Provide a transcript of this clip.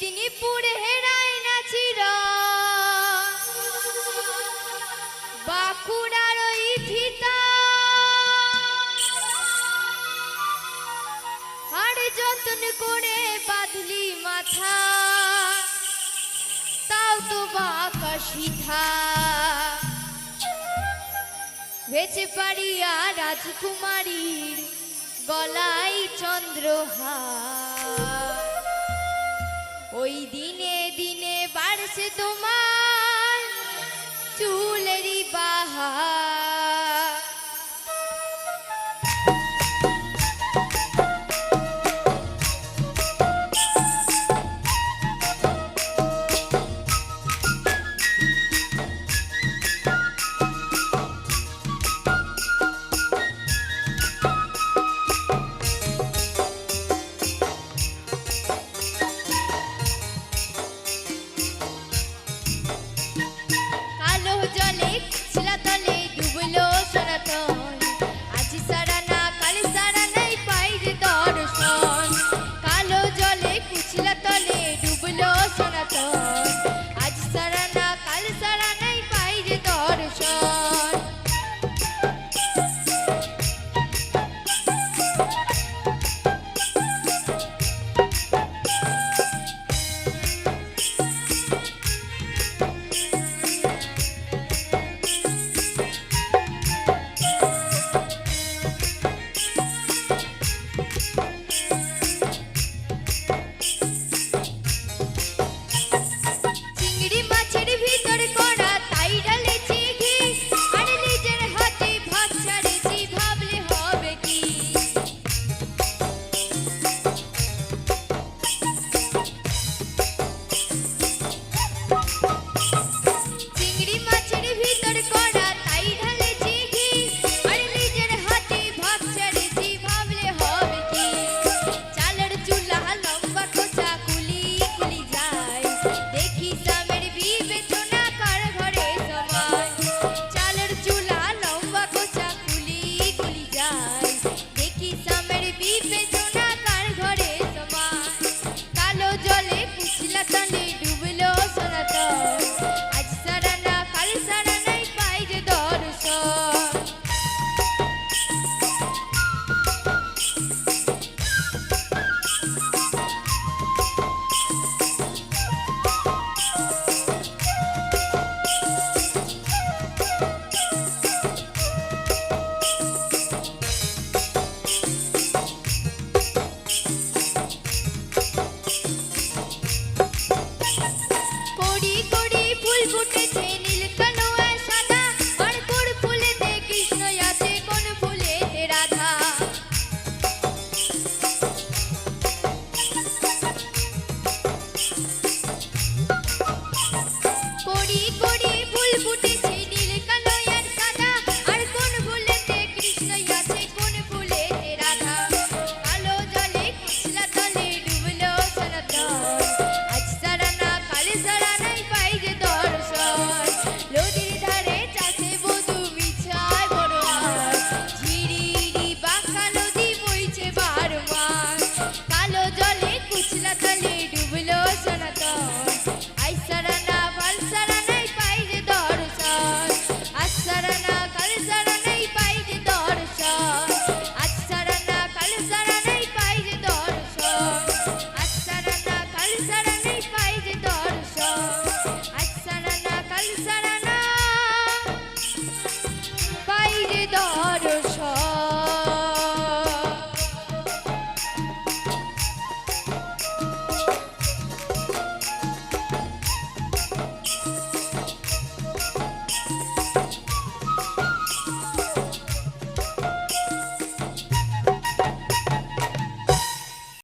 তিনি মেদিনীপুর হেরায় নাচির বাঁকুড়ার ইথিতা আর যতন করে বাঁধলি মাথা। তাও তো বাঁকা সিধা বেঁচে পারি আর রাজকুমারীর গলায় চন্দ্রহা ওই দিনে দিনে বাড়ছে তোমার